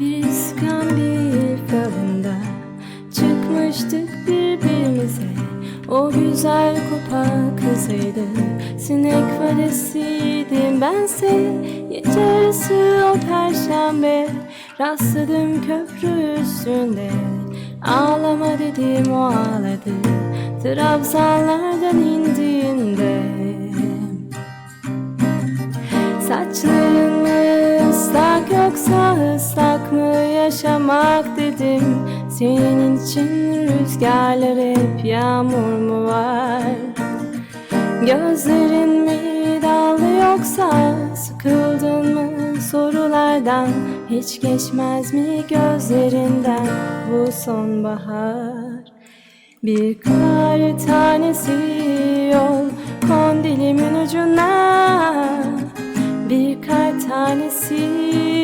Bir iskambil falında Çıkmıştık birbirimize. O güzel kupa kızıydı Sinek faresiydim bense Gece o perşembe Rastladım köprü üstünde. Ağlama dedim o ağladı Trabzanlardan indiğinde. Saçların mı ıslak yoksa ıslak mı yaşamak dedim. Senin için rüzgarlar hep yağmur mu var? Gözlerin mi dallı yoksa sıkıldın mı sorulardan? Hiç geçmez mi gözlerinden bu sonbahar? Bir kar tanesi yol Bir kar tanesi